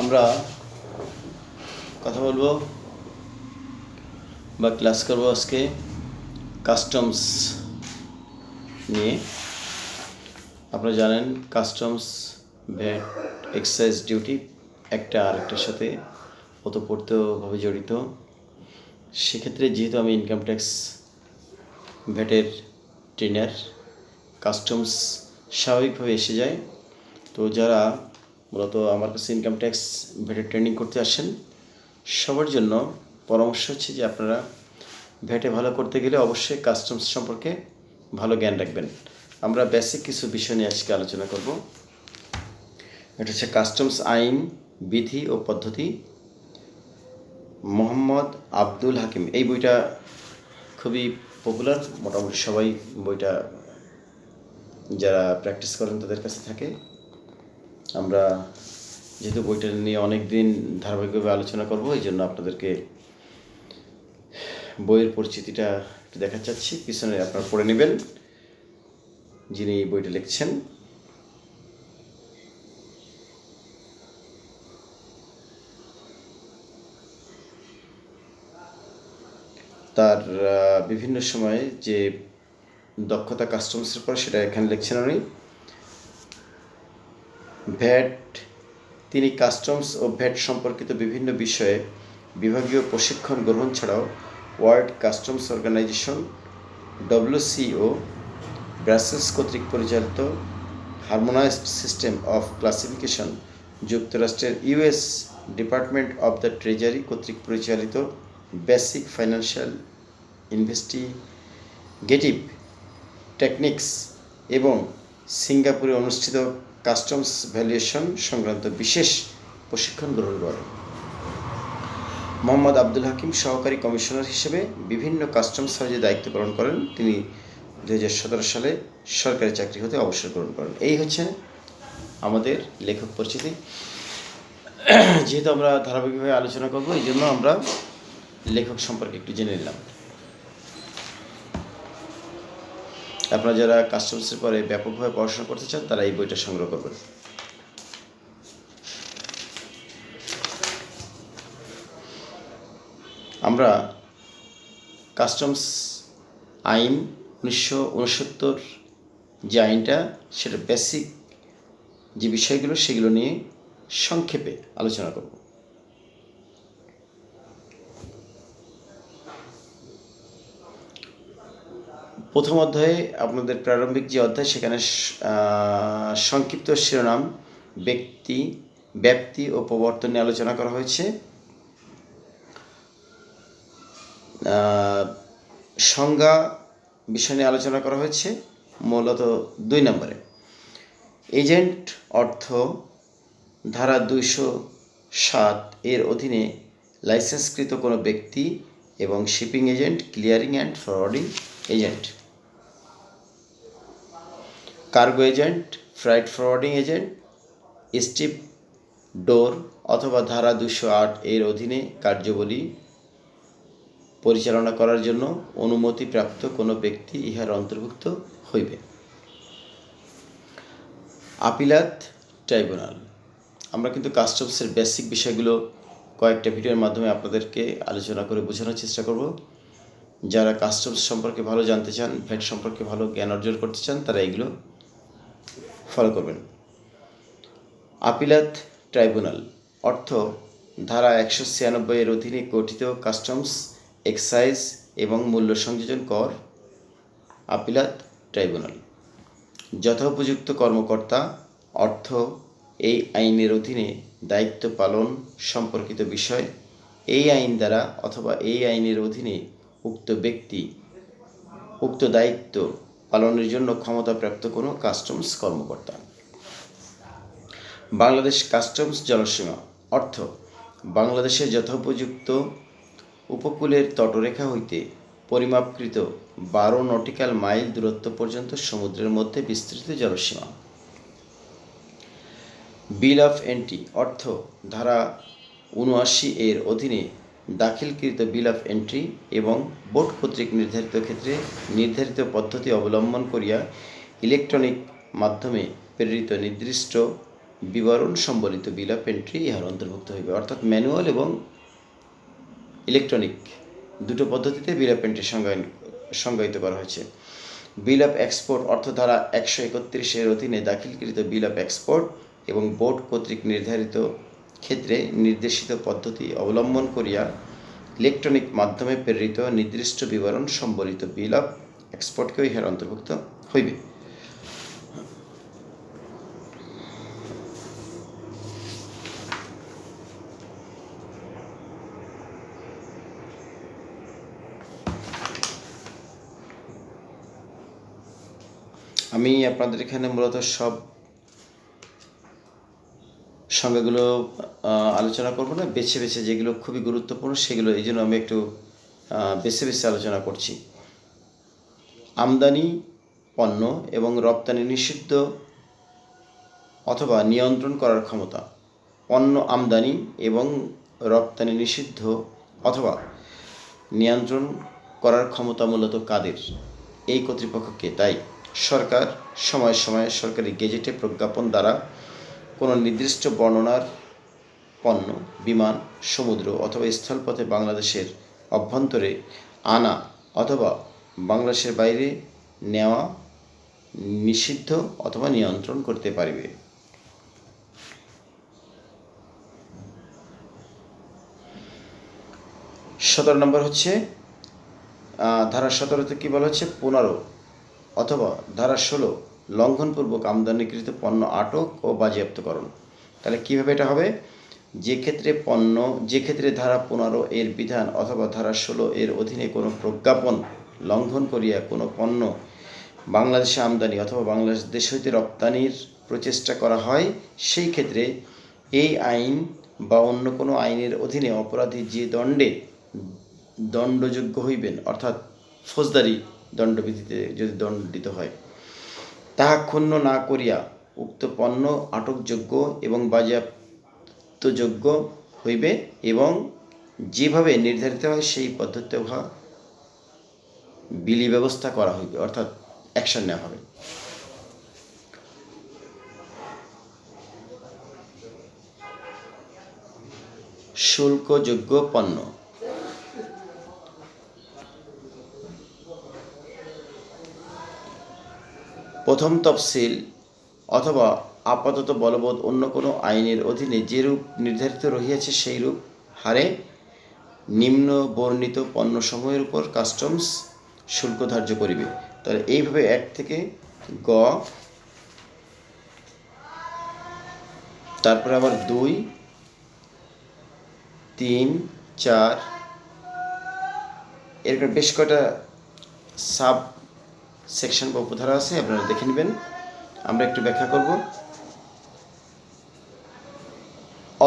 আমরা কথা বলব বা ক্লাস করব আজকে কাস্টমস নিয়ে। আপনারা জানেন কাস্টমস ভ্যাট এক্সাইজ ডিউটি একটা আরেকটার সাথে ওতপ্রোতভাবে জড়িত। সেক্ষেত্রে যেহেতু আমি ইনকাম ট্যাক্স ভ্যাটের ট্রেনার কাস্টমস স্বাভাবিকভাবে এসে যায়। তো যারা মূলত আমার কাছে ইনকাম ট্যাক্স ভ্যাটের ট্রেনিং করতে আসেন। সবার জন্য পরামর্শ হচ্ছে যে আপনারা ভ্যাটে ভালো করতে গেলে অবশ্যই কাস্টমস সম্পর্কে ভালো জ্ঞান রাখবেন। আমরা বেসিক কিছু বিষয় নিয়ে আজকে আলোচনা করব। এটা হচ্ছে কাস্টমস আইন, বিধি ও পদ্ধতি। মোহাম্মদ আব্দুল হাকিম, এই বইটা খুবই পপুলার মোটামুটি সবাই বইটা যারা প্র্যাকটিস করেন তাদের কাছে থাকে। আমরা যেহেতু বইটা নিয়ে অনেক দিন ধারাবাহিকভাবে আলোচনা করব, এই জন্য আপনাদেরকে বইয়ের পরিচিতিটা একটু দেখাতে চাচ্ছি। পিছনে আপনারা পড়ে নেবেন, যিনি এই বইটা লিখছেন। তার বিভিন্ন সময়ে যে দক্ষতা কাস্টমার্সের পর সেটা এখানে লিখছেন উনি। ভ্যাট তিনি কাস্টমস ও ভ্যাট সম্পর্কিত বিভিন্ন বিষয়ে বিভাগীয় প্রশিক্ষণ গ্রহণ ছাড়াও World Customs Organization WCO Brussels কর্তৃক পরিচালিত হারমোনাইজড সিস্টেম অফ ক্লাসিফিকেশন যুক্তরাষ্ট্রের US Department of the Treasury কর্তৃক পরিচালিত বেসিক ফাইন্যান্সিয়াল ইনভেস্টিগেটিভ টেকনিক্স এবং সিঙ্গাপুরে অনুষ্ঠিত কাস্টমস ভ্যালুয়েশন সংক্রান্ত বিশেষ প্রশিক্ষণ গ্রহণ করেন। মোহাম্মদ আব্দুল হাকিম সহকারী কমিশনার হিসেবে বিভিন্ন কাস্টমস সার্জে দায়িত্ব পালন করেন, তিনি দু হাজার সতেরো সালে সরকারি চাকরি হতে অবসর গ্রহণ করেন। এই হচ্ছে আমাদের লেখক পরিচিতি। যেহেতু আমরা ধারাবাহিকভাবে আলোচনা করব, এই জন্য আমরা লেখক সম্পর্কে একটু জেনে নিলাম। আপনারা যারা কাস্টমসের পরে ব্যাপকভাবে পড়াশোনা করতে চান, তারা এই বইটা সংগ্রহ করবেন। আমরা কাস্টমস আইন উনিশশো উনসত্তর যে আইনটা, সেটা বেসিক যে বিষয়গুলো, সেগুলো নিয়ে সংক্ষেপে আলোচনা করব। প্রথম অধ্যায়ে আপনাদের প্রারম্ভিক যে অধ্যায়, সেখানে সংক্ষিপ্ত শিরোনাম, ব্যক্তি, ব্যাপ্তি ও প্রবর্তন আলোচনা করা হয়েছে। সংজ্ঞা বিষয় নিয়ে আলোচনা করা হয়েছে মূলত দুই নম্বরে। এজেন্ট অর্থ ধারা দুইশো সাত এর অধীনে লাইসেন্সকৃত কোনো ব্যক্তি এবং shipping agent, clearing and forwarding agent. Cargo agent freight forwarding agent stevedore অথবা ধারা দুশো আট এর অধীনে কার্যবলী পরিচালনা করার জন্য অনুমতিপ্রাপ্ত কোনো ব্যক্তি ইহার অন্তর্ভুক্ত হইবে। Appellate tribunal. আমরা কিন্তু কাস্টমসের বেসিক বিষয়গুলো কয়েকটা ভিডিওর মাধ্যমে আপনাদেরকে আলোচনা করে বোঝানোর চেষ্টা করব। যারা কাস্টমস সম্পর্কে ভালো জানতে চান ভ্যাট সম্পর্কে ভালো জ্ঞান অর্জন করতে চান, তারা এগুলো ফলো করবেন। আপিলাত ট্রাইব্যুনাল, অর্থ, ধারা একশো ছিয়ানব্বই এর অধীনে গঠিত কাস্টমস, এক্সাইজ এবং মূল্য সংযোজন কর, আপিলাত ট্রাইব্যুনাল। যথোপযুক্ত কর্মকর্তা, অর্থ, এই আইনের অধীনে দায়িত্ব পালন সম্পর্কিত বিষয়, এই আইন দ্বারা অথবা এই আইনের অধীনে উক্ত ব্যক্তি, উক্ত দায়িত্ব পালনের জন্য ক্ষমতাপ্রাপ্ত কোনো কাস্টমস কর্মকর্তা। বাংলাদেশ কাস্টমস জলসীমা অর্থ বাংলাদেশের যথোপযুক্ত উপকূলের তটরেখা হইতে পরিমাপকৃত বারো নটিক্যাল মাইল দূরত্ব পর্যন্ত সমুদ্রের মধ্যে বিস্তৃত জলসীমা বিল অফ এন্ট্রি অর্থ, ধারা উনআশি এর অধীনে দাখিলকৃত বিল অফ এন্ট্রি এবং বোর্ড কর্তৃক নির্ধারিত ক্ষেত্রে নির্ধারিত পদ্ধতি অবলম্বন করিয়া ইলেকট্রনিক মাধ্যমে প্রেরিত নির্দিষ্ট বিবরণ সম্বলিত বিল অফ এন্ট্রি ইহার অন্তর্ভুক্ত হইবে। অর্থাৎ ম্যানুয়াল এবং ইলেকট্রনিক দুটো পদ্ধতিতে বিল অফ এন্ট্রি সংজ্ঞায়িত করা হয়েছে। বিল অফ এক্সপোর্ট অর্থ ধারা একশো একত্রিশের অধীনে দাখিলকৃত বিল অফ এক্সপোর্ট এবং বোর্ড কর্তৃক নির্ধারিত ক্ষেত্রে নির্দেশিত পদ্ধতি অবলম্বন করিয়া ইলেকট্রনিক মাধ্যমে প্রেরিত নির্দিষ্ট বিবরণ সম্বলিত বিল অফ এক্সপোর্টকেও ইহার অন্তর্ভুক্ত হইবে। আমি আপনাদের এখানে মূলত সব সংজ্ঞাগুলো আলোচনা করব না। বেছে বেছে যেগুলো খুবই গুরুত্বপূর্ণ, সেগুলো এই জন্য আমি একটু বেছে বেছে আলোচনা করছি। আমদানি, পণ্য এবং রপ্তানি নিষিদ্ধ অথবা নিয়ন্ত্রণ করার ক্ষমতা। পণ্য আমদানি এবং রপ্তানি নিষিদ্ধ অথবা নিয়ন্ত্রণ করার ক্ষমতা মূলত কাদের? এই কর্তৃপক্ষকে তাই সরকার সময় সময়ে সরকারি গেজেটে প্রজ্ঞাপন দ্বারা কোনো নির্দিষ্ট বর্ণনার পণ্য, বিমান, সমুদ্র অথবা স্থলপথে বাংলাদেশের অভ্যন্তরে আনা অথবা বাংলাদেশের বাইরে নেওয়া নিষিদ্ধ অথবা নিয়ন্ত্রণ করতে পারিবে। সতেরো নম্বর হচ্ছে ধারা সতেরোতে কী বলা হচ্ছে? পনেরো অথবা ধারা ষোলো লঙ্ঘনপূর্বক আমদানিকৃত পণ্য আটক ও বাজেয়াপ্তকরণ তাহলে কীভাবে এটা হবে? যে ক্ষেত্রে পণ্য, যে ক্ষেত্রে ধারা পনেরো এর বিধান অথবা ধারা ষোলো এর অধীনে কোনো প্রজ্ঞাপন লঙ্ঘন করিয়া কোনো পণ্য বাংলাদেশে আমদানি অথবা বাংলাদেশ দেশ হইতে রপ্তানির প্রচেষ্টা করা হয়, সেই ক্ষেত্রে এই আইন বা অন্য কোনো আইনের অধীনে অপরাধী যে দণ্ডে দণ্ডযোগ্য হইবেন, অর্থাৎ ফৌজদারি দণ্ডবিধিতে যদি দণ্ডিত হয় তাহা ক্ষুণ্ণ না করিয়া উক্ত পণ্য আটকযোগ্য এবং বাজেয়াপ্তযোগ্য হইবে এবং যেভাবে নির্ধারিত হয় সেই পদ্ধতিতে উহা বিলি ব্যবস্থা করা হইবে, অর্থাৎ অ্যাকশন নেওয়া হবে। শুল্কযোগ্য পণ্য। প্রথম তফসিল অথবা আপাতত বলবৎ অন্য কোনো আইনের অধীনে যেরূপ নির্ধারিত রহিয়াছে সেইরূপ হারে নিম্ন বর্ণিত পণ্যসমূহের উপর কাস্টমস শুল্ক ধার্য করিবে। তাহলে এইভাবে এক থেকে গ, তারপরে আবার দুই, তিন, চার, এরকম বেশ কয়টা সাব সেকশন বা উপধারা আছে, আপনারা দেখে নেবেন। আমরা একটু ব্যাখ্যা করব।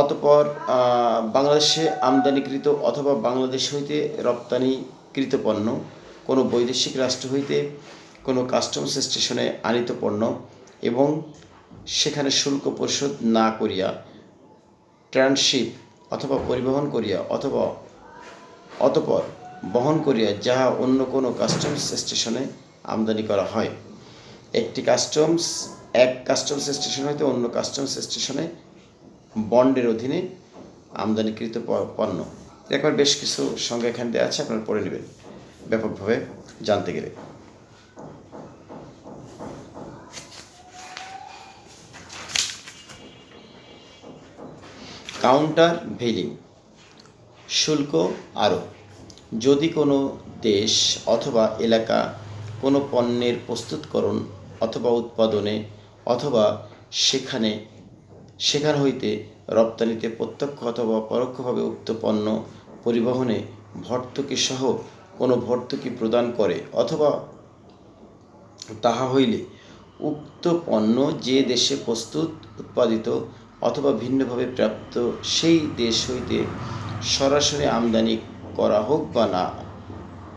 অতপর বাংলাদেশে আমদানিকৃত অথবা বাংলাদেশ হইতে রপ্তানিকৃত পণ্য, কোনো বৈদেশিক রাষ্ট্র হইতে কোনো কাস্টমস স্টেশনে আনিত পণ্য এবং সেখানে শুল্ক পরিশোধ না করিয়া ট্রান্সশিপ অথবা পরিবহন করিয়া অথবা অতপর বহন করিয়া যাহা অন্য কোনো কাস্টমস স্টেশনে আমদানি করা হয়। একটি কাস্টমস এক কাস্টমস স্টেশন হইতে অন্য কাস্টমস স্টেশনে বন্ডের অধীনে আমদানিকৃত পণ্য। এরকম বেশ কিছু সংখ্যা এখানে দেওয়া আছে, আপনারা পড়ে নেবেন ব্যাপকভাবে জানতে গেলে। কাউন্টার ভেলিং শুল্ক আরোপ। যদি কোনো দেশ অথবা এলাকা কোনো পণ্যের প্রস্তুতকরণ অথবা উৎপাদনে অথবা সেখানে, সেখান হইতে রপ্তানিতে প্রত্যক্ষ অথবা পরোক্ষভাবে উক্ত পণ্য পরিবহনে ভর্তুকি সহ কোনো ভর্তুকি প্রদান করে অথবা তাহা হইলে উক্ত পণ্য যে দেশে প্রস্তুত, উৎপাদিত অথবা ভিন্নভাবে প্রাপ্ত সেই দেশ হইতে সরাসরি আমদানি করা হোক বা না,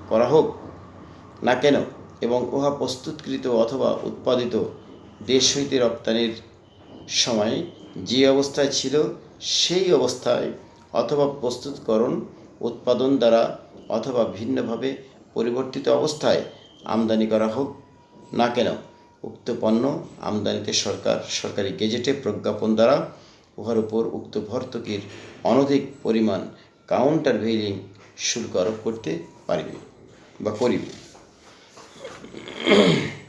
করা হোক। না কেন? এবং উহা প্রস্তুতকৃত অথবা উৎপাদিত দেশ হইতে রপ্তানির সময় যে অবস্থায় ছিল সেই অবস্থায় অথবা প্রস্তুতকরণ, উৎপাদন দ্বারা অথবা ভিন্নভাবে পরিবর্তিত অবস্থায় আমদানি করা হোক না কেন, উক্ত পণ্য আমদানিতে সরকার, সরকারি গেজেটে প্রজ্ঞাপন দ্বারা উহার উপর উক্ত ভর্তুকির অনধিক পরিমাণ কাউন্টার ভেইলিং শুল্ক আরোপ করতে পারিবে বা করিবে। Mm-hmm.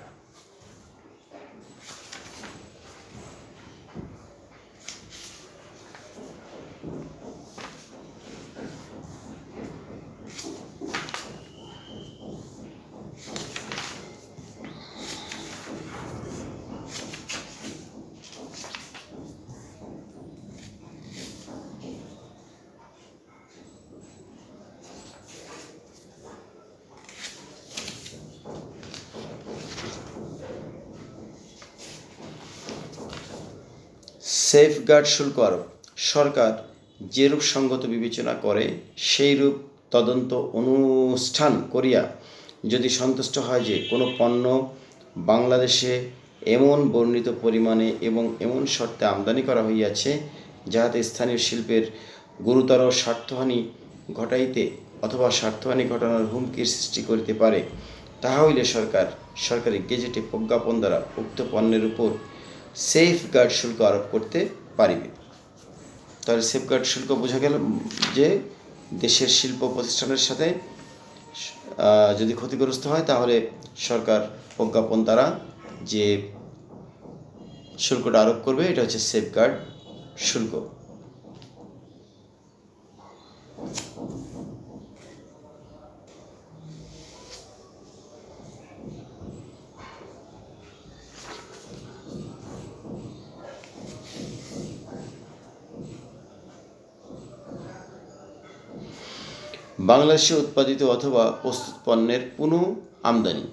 সেফগার্ড শুল্ক আরোপ। সরকার যেরূপ সঙ্গত বিবেচনা করে সেইরূপ তদন্ত অনুষ্ঠান করিয়া যদি সন্তুষ্ট হয় যে কোনো পণ্য বাংলাদেশে এমন বর্ণিত পরিমাণে এবং এমন শর্তে আমদানি করা হইয়াছে, যাহাতে স্থানীয় শিল্পের গুরুতর স্বার্থহানি ঘটাইতে অথবা স্বার্থহানি ঘটানোর হুমকির সৃষ্টি করিতে পারে, তাহা হইলে সরকার সরকারি গেজেটে প্রজ্ঞাপন দ্বারা উক্ত পণ্যের উপর সেফ গার্ড শুল্ক আরোপ করতে পারিবে। তাহলে সেফ গার্ড শুল্ক বোঝা গেল যে দেশের শিল্প প্রতিষ্ঠানের সাথে যদি ক্ষতিগ্রস্ত হয়, তাহলে সরকার প্রজ্ঞাপন দ্বারা যে শুল্কটা আরোপ করবে, এটা হচ্ছে সেফ গার্ড শুল্ক। বাংলাদেশে উৎপাদিত অথবা প্রস্তুত পণ্যের পুনঃ আমদানি।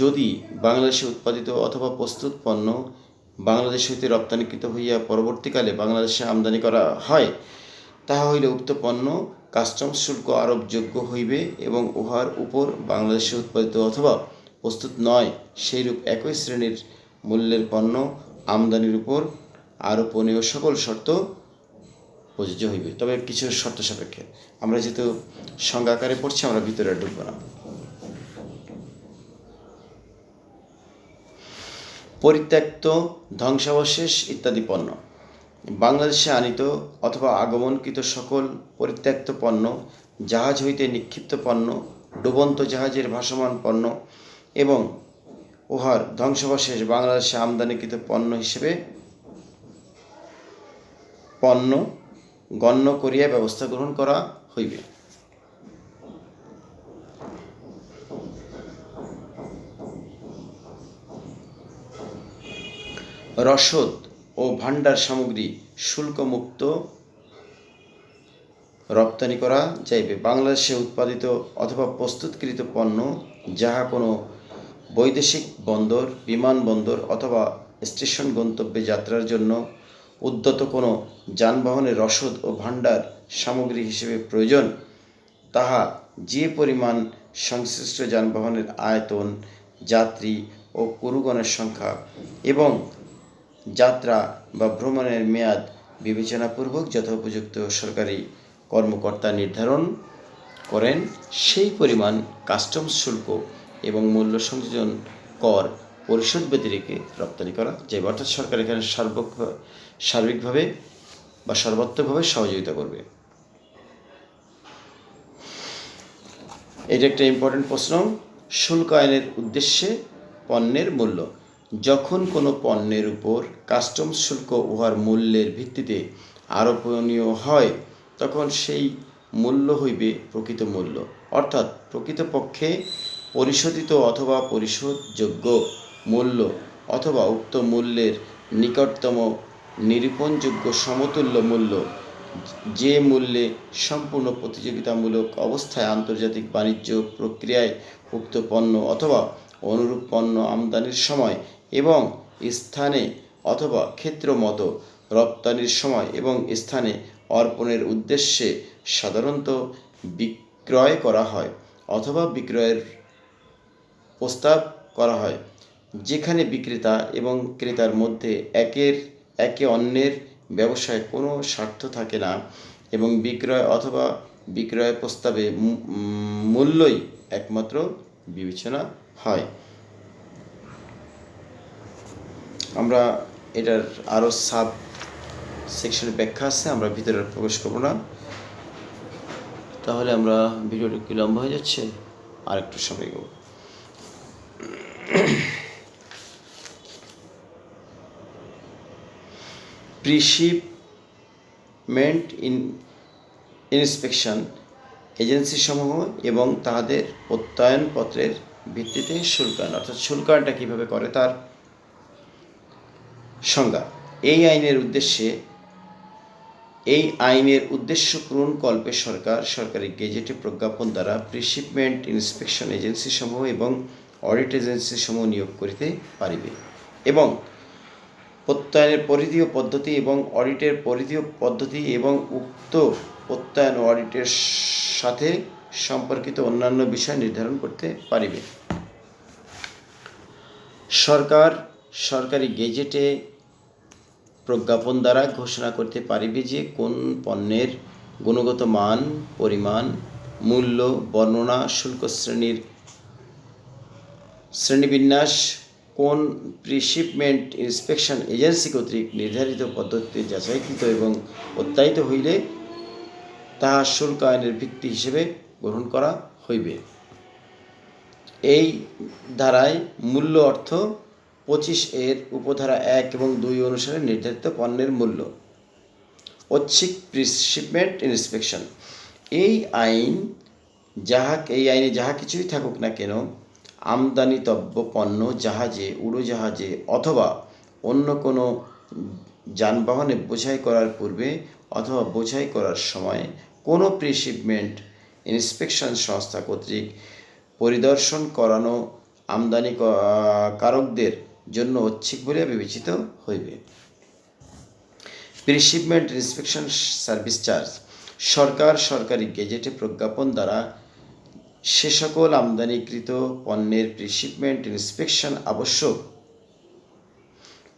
যদি বাংলাদেশে উৎপাদিত অথবা প্রস্তুত পণ্য বাংলাদেশ হইতে রপ্তানিকৃত হইয়া পরবর্তীকালে বাংলাদেশে আমদানি করা হয়, তাহা হইলে উক্ত পণ্য কাস্টমস শুল্ক আরোপযোগ্য হইবে এবং উহার উপর বাংলাদেশে উৎপাদিত অথবা প্রস্তুত নয়, সেইরূপ একই শ্রেণির মূল্যের পণ্য আমদানির উপর আরোপনীয় সকল শর্ত প্রযোজ্য হইবে। তবে কিছু শর্ত সাপেক্ষে। আমরা যেহেতু সংজ্ঞা আকারে পড়ছি, আমরা ভিতরে ঢুকবো না। পরিত্যক্ত ধ্বংসাবশেষ ইত্যাদি পণ্য। বাংলাদেশে আনিত অথবা আগমনকৃত সকল পরিত্যক্ত পণ্য, জাহাজ হইতে নিক্ষিপ্ত পণ্য, ডুবন্ত জাহাজের ভাসমান পণ্য এবং উহার ধ্বংসাবশেষ বাংলাদেশে আমদানিকৃত পণ্য হিসেবে পণ্য গণ্য করিয়া ব্যবস্থা গ্রহণ করা হইবে। রসদ ও ভাণ্ডার সামগ্রী শুল্কমুক্ত রপ্তানি করা যাইবে। বাংলাদেশে উৎপাদিত অথবা প্রস্তুতকৃত পণ্য, যাহা কোনো বৈদেশিক বন্দর বিমানবন্দর অথবা স্টেশন গন্তব্যে যাত্রার জন্য উদ্যত কোনো যানবাহনের রসদ ও ভাণ্ডার সামগ্রী হিসেবে প্রয়োজন, তাহা যে পরিমাণ সংশ্লিষ্ট যানবাহনের আয়তন, যাত্রী ও কুরুগণের সংখ্যা এবং যাত্রা বা ভ্রমণের মেয়াদ বিবেচনাপূর্বক যথোপযুক্ত সরকারি কর্মকর্তা নির্ধারণ করেন, সেই পরিমাণ কাস্টমস শুল্ক এবং মূল্য সংযোজন কর পরিশোধ ব্যতিরেকে রপ্তানি করা যাবে অর্থাৎ সরকার এখানে সার্বক সার্বিকভাবে বা সর্বাত্মকভাবে সহযোগিতা করবে। এটা একটা ইম্পর্টেন্ট প্রশ্ন। শুল্ক আইনের উদ্দেশ্যে পণ্যের মূল্য। যখন কোনো পণ্যের উপর কাস্টমস শুল্ক উহার মূল্যের ভিত্তিতে আরোপনীয় হয়, তখন সেই মূল্য হইবে প্রকৃত মূল্য। অর্থাৎ প্রকৃতপক্ষে পরিশোধিত অথবা পরিশোধযোগ্য। মূল্য অথবা উক্ত মূল্যের নিকটতম নিরূপণযোগ্য সমতুল্য মূল্য, যে মূল্যে সম্পূর্ণ প্রতিযোগিতামূলক অবস্থায় আন্তর্জাতিক বাণিজ্য প্রক্রিয়ায় উক্ত পণ্য অথবা অনুরূপ পণ্য আমদানির সময় এবং স্থানে অথবা ক্ষেত্র মতো রপ্তানির সময় এবং স্থানে অর্পণের উদ্দেশ্যে সাধারণত বিক্রয় করা হয় অথবা বিক্রয়ের প্রস্তাব করা হয়। যেখানে বিক্রেতা এবং ক্রেতার মধ্যে একের, একে অন্যের ব্যবসায় কোনো স্বার্থ থাকে না এবং বিক্রয় অথবা বিক্রয় প্রস্তাবে মূল্যই একমাত্র বিবেচনা হয়। আমরা এটার আরও সাব সেকশনের ব্যাখ্যা আছে, আমরা ভিতরে প্রবেশ করব না। তাহলে আমরা ভিডিওটা কি লম্বা হয়ে যাচ্ছে আর একটু সময় গো প্রিশিপমেন্ট ইন ইন্সপেকশন এজেন্সিসমূহ এবং তাদের প্রত্যয়নপত্রের ভিত্তিতে শুল্কায়ন, অর্থাৎ শুল্কায়নটা কীভাবে করে তার সংজ্ঞা। এই আইনের উদ্দেশ্যে, এই আইনের উদ্দেশ্য পূরণ কল্পে সরকার, সরকারি গেজেটে প্রজ্ঞাপন দ্বারা প্রিশিপমেন্ট ইন্সপেকশন এজেন্সি সমূহ এবং অডিট এজেন্সি সমূহ নিয়োগ করিতে পারিবে এবং প্রত্যয়নের পরিধি ও পদ্ধতি এবং অডিটের পরিধি ও পদ্ধতি এবং উক্ত প্রত্যয়ন ও অডিটের সাথে সম্পর্কিত অন্যান্য বিষয় নির্ধারণ করতে পারিবে। সরকার সরকারি গেজেটে প্রজ্ঞাপন দ্বারা ঘোষণা করতে পারিবে যে কোন পণ্যের গুণগত মান, পরিমাণ, মূল্য, বর্ণনা, শুল্ক শ্রেণির শ্রেণীবিন্যাস কোন প্রিশিপমেন্ট ইন্সপেকশন এজেন্সি কর্তৃক নির্ধারিত পদ্ধতিতে যাচাইকৃত এবং প্রত্যায়িত হইলে তাহা শুল্ক আইনের ভিত্তি হিসেবে গ্রহণ করা হইবে। এই ধারায় মূল্য অর্থ পঁচিশ এর উপধারা এক এবং দুই অনুসারে নির্ধারিত পণ্যের মূল্য। ঐচ্ছিক প্রিশিপমেন্ট ইন্সপেকশন। এই আইন যাহা এই আইনে যাহা কিছুই থাকুক না কেন আমদানিতব্য পণ্য, জাহাজে, উড়োজাহাজে অথবা অন্য কোনো যানবাহনে বোঝাই করার পূর্বে অথবা বোঝাই করার সময় কোনো প্রিশিপমেন্ট ইন্সপেকশন সংস্থা কর্তৃক পরিদর্শন করানো আমদানি কারকদের জন্য ঐচ্ছিক বলে বিবেচিত হইবে। প্রিশিপমেন্ট ইন্সপেকশন সার্ভিস চার্জ সরকার সরকারি গেজেটে প্রজ্ঞাপন দ্বারা সে সকল আমদানিকৃত পণ্যের প্রিশিপমেন্ট ইন্সপেকশন আবশ্যক।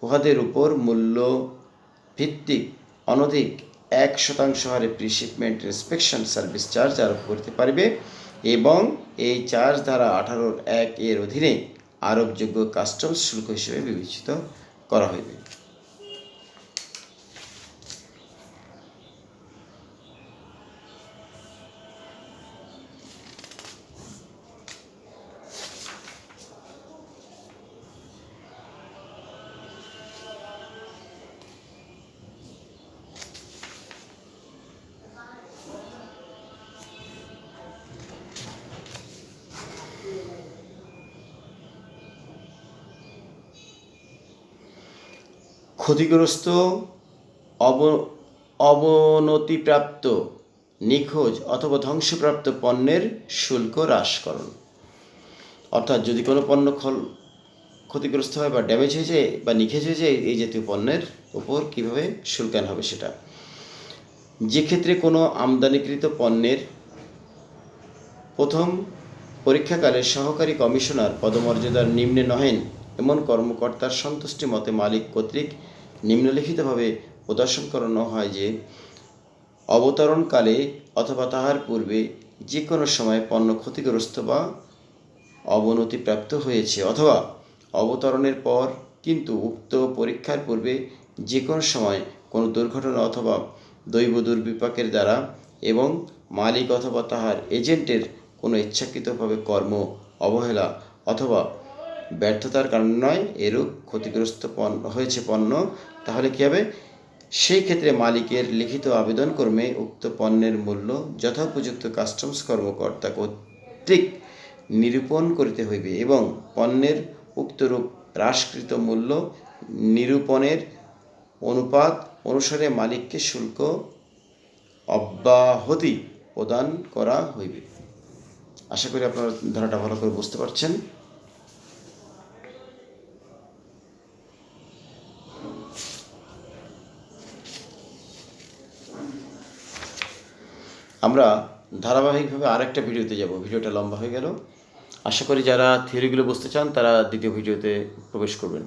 উহাদের উপর মূল্য ভিত্তিক অনধিক এক শতাংশ হারে প্রিশিপমেন্ট ইন্সপেকশন সার্ভিস চার্জ আরোপ করতে পারবে এবং এই চার্জ ধারা আঠারোর এক এর অধীনে আরোপযোগ্য কাস্টমস শুল্ক হিসেবে বিবেচিত করা হইবে। ক্ষতিগ্রস্ত, অব, অবনতিপ্রাপ্ত, নিখোঁজ অথবা ধ্বংসপ্রাপ্ত পণ্যের শুল্ক হ্রাসকরণ অর্থাৎ যদি কোনো পণ্য খল, ক্ষতিগ্রস্ত হয় বা ড্যামেজ হয়ে যায় বা নিখোঁজ হয়ে যায়, এই জাতীয় পণ্যের উপর কীভাবে শুল্কায়ন হবে সেটা? যে ক্ষেত্রে কোনো আমদানিকৃত পণ্যের প্রথম পরীক্ষাকালে সহকারী কমিশনার পদমর্যাদার নিম্নে নহেন এমন কর্মকর্তার সন্তুষ্টি মতে মালিক কর্তৃক নিম্নলিখিতভাবে প্রদর্শন করানো হয় যে, অবতরণকালে অথবা তাহার পূর্বে যে কোনো সময় পণ্য ক্ষতিগ্রস্ত বা অবনতিপ্রাপ্ত হয়েছে অথবা অবতরণের পর কিন্তু উক্ত পরীক্ষার পূর্বে যে কোনো সময় কোনো দুর্ঘটনা অথবা দৈব দুর্বিপাকের দ্বারা এবং মালিক অথবা তাহার এজেন্টের কোনো ইচ্ছাকৃতভাবে কর্ম, অবহেলা অথবা ব্যর্থতার কারণে নয়, এরূপ ক্ষতিগ্রস্ত পণ্য, হয়েছে পণ্য। তাহলে কী হবে? সেই ক্ষেত্রে মালিকের লিখিত আবেদন কর্মে উক্ত পণ্যের মূল্য যথোপযুক্ত কাস্টমস কর্মকর্তা কর্তৃক নিরূপণ করিতে হইবে এবং পণ্যের উক্তরূপ হ্রাসকৃত মূল্য নিরূপণের অনুপাত অনুসারে মালিককে শুল্ক অব্যাহতি প্রদান করা হইবে। আশা করি আপনারা ধারাটা ভালো করে বুঝতে পারছেন। আমরা ধারাবাহিকভাবে আরেকটা ভিডিওতে যাব। ভিডিওটা লম্বা হয়ে গেল। আশা করি যারা থিওরিগুলো বুঝতে চান, তারা দ্বিতীয় ভিডিওতে প্রবেশ করবেন।